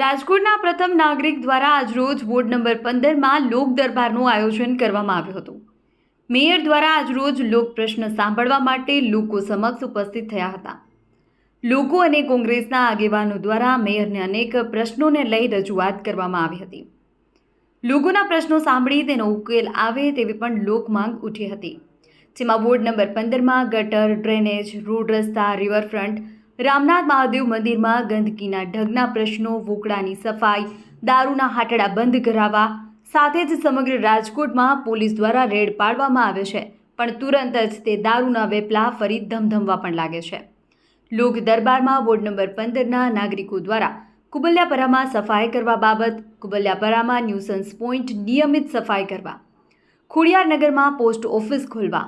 રાજકોટના પ્રથમ નાગરિક દ્વારા આજરોજ વોર્ડ નંબર પંદરમાં લોક દરબારનું આયોજન કરવામાં આવ્યું હતું. મેયર દ્વારા આજરોજ લોક પ્રશ્ન સાંભળવા માટે લોકો સમક્ષ ઉપસ્થિત થયા હતા. લોકો અને કોંગ્રેસના આગેવાનો દ્વારા મેયરને અનેક પ્રશ્નોને લઈ રજૂઆત કરવામાં આવી હતી. લોકોના પ્રશ્નો સાંભળી તેનો ઉકેલ આવે તેવી પણ લોકમાંગ ઉઠી હતી. જેમાં વોર્ડ નંબર પંદરમાં ગટર, ડ્રેનેજ, રોડ રસ્તા, રિવરફ્રન્ટ રામનાથ મહાદેવ મંદિરમાં ગંદકીના ઢગના પ્રશ્નો વોકડાની સફાઈ, દારૂના હાટડા બંધ કરાવવા, સાથે જ સમગ્ર રાજકોટમાં પોલીસ દ્વારા રેડ પાડવામાં આવે છે. પણ તુરંત જ તે દારૂના વેપલા ફરી ધમધમવા પણ લાગે છે. લોક દરબારમાં વોર્ડ નંબર પંદરના નાગરિકો દ્વારા કુબલ્યાપરામાં સફાઈ કરવા બાબત, કુબલ્યાપરામાં ન્યુસન્સ પોઈન્ટ નિયમિત સફાઈ કરવા ખોડિયારનગરમાં પોસ્ટ ઓફિસ ખોલવા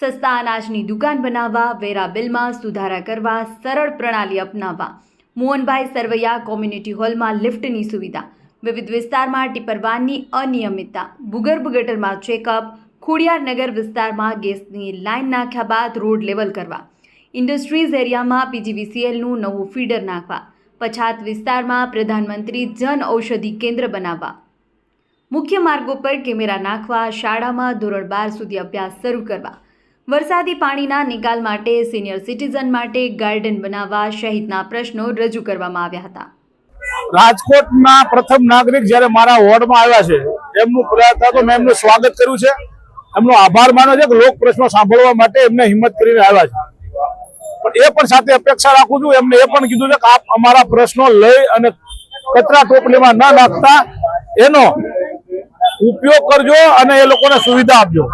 સસ્તા અનાજની દુકાન બનાવવા, વેરા બિલમાં સુધારા કરવા, સરળ પ્રણાલી અપનાવવા. મોહનભાઈ સરવૈયા કોમ્યુનિટી હોલમાં લિફ્ટની સુવિધા. વિવિધ વિસ્તારમાં ટીપરવાનની અનિયમિતતા. ભૂગર્ભ ગટરમાં ચેકઅપ. ખોડિયારનગર વિસ્તારમાં ગેસની લાઇન નાખ્યા બાદ રોડ લેવલ કરવા. ઇન્ડસ્ટ્રીઝ એરિયામાં પીજીવીસીએલનું નવું ફીડર નાખવા. પછાત વિસ્તારમાં પ્રધાનમંત્રી જન ઔષધિ કેન્દ્ર બનાવવા. મુખ્ય માર્ગો પર કેમેરા નાખવા, શાળામાં ધોરણ બાર સુધી અભ્યાસ શરૂ કરવા. વરસાદી પાણીના નિકાલ માટે સિનિયર સિટીઝન માટે ગાર્ડન બનાવવા સહિતના પ્રશ્નો રજૂ કરવામાં આવ્યા હતા. રાજકોટના પ્રથમ નાગરિક જ્યારે મારા વોર્ડમાં આવ્યા છે, એમનું પ્રયત્ન તો મેં એમનું સ્વાગત કર્યું છે. એમનો આભાર માન્યો છે કે લોક પ્રશ્નો સાંભળવા માટે એમને હિંમત કરીને આવ્યા છે. પણ એ પણ સાથે અપેક્ષા રાખું છું, એમને એ પણ કીધું છે કે આપ અમારા પ્રશ્નો લઈ અને કચરા ટોપલીમાં ન નાખતા, એનો ઉપયોગ કરજો અને એ લોકોને સુવિધા આપજો.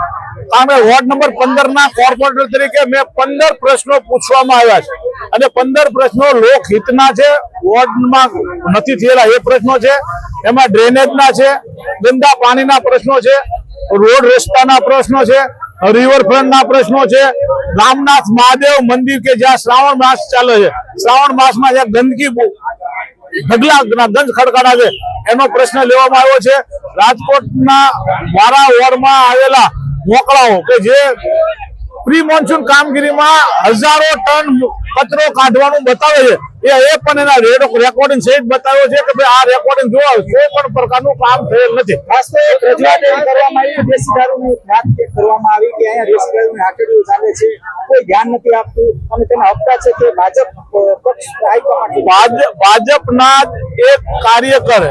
કારણ કે વોર્ડ નંબર પંદર કોર્પોરેટર તરીકે મેં પંદર પ્રશ્નો પૂછવામાં આવ્યા છે. અને પંદર પ્રશ્નો લોકહિતના છે, વોર્ડમાં નથી થયેલા એ પ્રશ્નો છે, એમાં ડ્રેનેજના છે, ગંદા પાણીના પ્રશ્નો છે, રોડ રસ્તાના પ્રશ્નો છે, રિવરફ્રન્ટના પ્રશ્નો છે, રામનાથ મહાદેવ મંદિર કે જ્યાં શ્રાવણ માસ ચાલે છે. શ્રાવણ માસમાં જ્યાં ગંદકી ઢગલા ગંજ ખડખડા છે એનો પ્રશ્ન લેવામાં આવ્યો છે. રાજકોટના મારા વોર્ડમાં આવેલા મોકળાઓ કે જે પ્રી મોન્સૂન કામગીરીમાં હજારો ટન કચરો કાઢવાનું બતાવે છે. એ એ પણ એના રેકોર્ડિંગ સહિત બતાવ્યો છે કે ભાઈ આ રેકોર્ડિંગ જોવા કોઈ પણ પ્રકારનું કામ થયેલ નથી. ખાસ તો એક રજૂઆત એવી કરવામાં આવી દેશી દારૂની વાત કરવામાં આવી કે અહીંયા દેશી દારૂની હાટડીઓ ચાલે છે કોઈ ધ્યાન નથી આપતું અને તેના હપ્તા છે તે ભાજપ પક્ષ હાઈકમાન્ડ ભાજપના જ એક કાર્યકર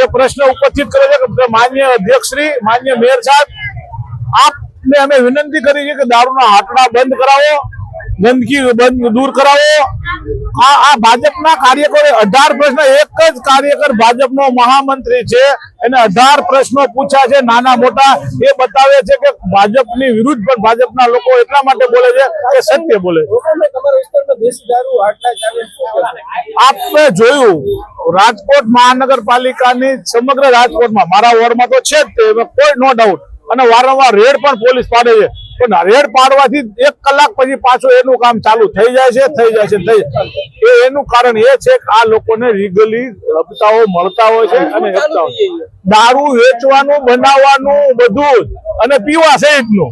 એ પ્રશ્ન ઉપસ્થિત કરે છે કે માન્ય અધ્યક્ષશ્રી માન્ય મેયર સાહેબ આપને અમે વિનંતી કરી છે કે દારૂના હાટડા બંધ કરાવો ગંદકી બંધ દૂર કરાવો. આ આ ભાજપના કાર્યકરો અઢાર પ્રશ્ન એક જ કાર્યકર ભાજપનો મહામંત્રી છે. એને અઢાર પ્રશ્નો પૂછ્યા છે નાના મોટા. એ બતાવે છે કે ભાજપની વિરુદ્ધ પણ ભાજપના લોકો એટલા માટે બોલે છે કે સત્ય બોલે છે. લોકોને તમારા વિસ્તારમાં દેશી દારૂ આટલા ચાલે છે, શું કહેશો? આપે જોયું રાજકોટ મહાનગરપાલિકાની સમગ્ર રાજકોટમાં મારા વોર્ડમાં તો છે જ તે કોઈ નો ડાઉટ અને વારંવાર રેડ પણ પોલીસ પાડે છે. પણ રેડ પાડવાથી એક કલાક પછી પાછું એનું કામ ચાલુ થઈ જાય છે થઈ જાય છે થઈ જાય એ એનું કારણ એ છે કે આ લોકોને લીગલી હપ્તાઓ મળતા હોય છે અને દારૂ વેચવાનું બનાવવાનું બધું અને પીવા સહિતનું.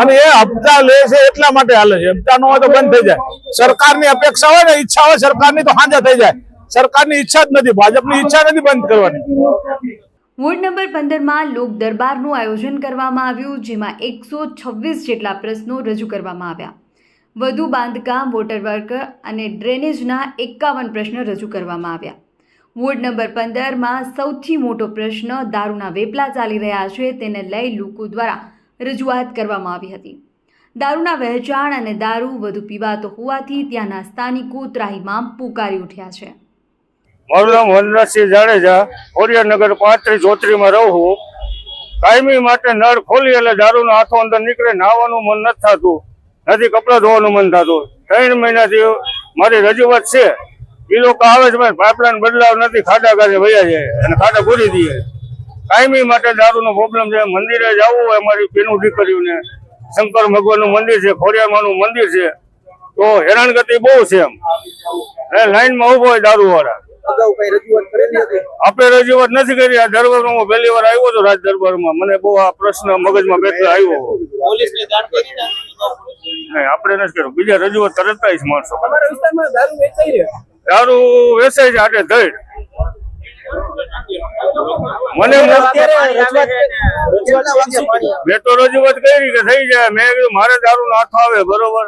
અને એ હપ્તા લે છે એટલા માટે હાલે છે. હપ્તા ન હોય તો બંધ થઈ જાય. સરકારની અપેક્ષા હોય ને ઈચ્છા હોય સરકારની તો હાંજા થઈ જાય. સરકારની ઈચ્છા જ નથી. ભાજપની ઈચ્છા નથી બંધ કરવાની. વોર્ડ નંબર પંદરમાં લોક દરબારનું આયોજન કરવામાં આવ્યું, જેમાં એકસો છવ્વીસ જેટલા પ્રશ્નો રજૂ કરવામાં આવ્યા. વધુ બાંધકામ, વોટર વર્ક અને ડ્રેનેજના એકાવન પ્રશ્ન રજૂ કરવામાં આવ્યા. વોર્ડ નંબર પંદરમાં સૌથી મોટો પ્રશ્ન દારૂના વેપલા ચાલી રહ્યા છે, તેને લઈ લોકો દ્વારા રજૂઆત કરવામાં આવી હતી. દારૂના વહેંચાણ અને દારૂ વધુ પીવાતો હોવાથી ત્યાંના સ્થાનિકો ત્રાહીમામ પુકારી ઉઠ્યા છે. મારું નામ વનરાજસિંહ જાડેજા, ઓરિયાનગર પાંત્રીસ ચોત્રીસમાં રહું છું. કાયમી માટે નળ ખોલી એટલે દારૂનો હાથો અંદર નીકળે, નાહવાનું મન નથી થતું. નથી કપડાં ધોવાનું મન થતું. ત્રણ મહિનાથી મારી રજૂઆત છે. એ લોકો આવે છે પણ પાઇપલાઇન બદલાવ નથી, ખાડા કાઢે વયા જાય અને ખાડા ભૂરી દઈએ કાયમી માટે દારૂનો પ્રોબ્લેમ છે. મંદિરે જવું હોય અમારી બેનું દીકરીઓને. શંકર ભગવાનનું મંદિર છે, ખોડિયારમાંનું મંદિર છે. તો હેરાનગતિ બહુ છે એમ. લાઈનમાં ઊભો હોય દારૂ વાળા અગાઉ કઈ રજૂઆત કરેલી હતી? આપણે રજૂઆત નથી કરી. આ દરબારમાં હું પહેલી વાર આવ્યો હતો રાજ દરબારમાં મને બહુ આ પ્રશ્ન મગજમાં બેઠો આવ્યો. પોલીસને જાણ કરી નહીં આપણે નથી કર્યું. બીજા રજૂઆત તરત જ માણસો દારૂ વેચાઈ રહ્યો? દારૂ વેચાય છે આટે ધડ. મને મેં તો રજૂઆત કરી કે થઈ જાય. મેં કીધું મારે દારૂ નો હાથો આવે બરોબર.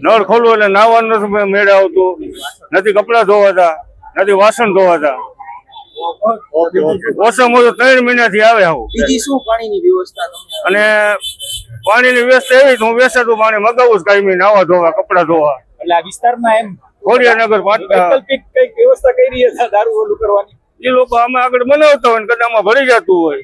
નળ ખોલવું એટલે નાવાનું નથી મેળ આવતું. નથી કપડા ધોવાતા નથી વાસણ ધોવાતા. ઓછામાં ઓછું ત્રણ મહિનાથી આવે આવું. બીજી શું પાણીની વ્યવસ્થા અને પાણીની વ્યવસ્થા એવી હું વેસાતું પાણી મગાવું છું કાયમી નાવા ધોવા કપડા ધોવા. એટલે આ વિસ્તારમાં એમ ખોડિયાનગર વૈકલ્પિક કંઈક વ્યવસ્થા કરી દારૂ ઓલું કરવાની? એ લોકો આમાં આગળ બનાવતા હોય ને કદાચ આમાં ભરી જતું હોય.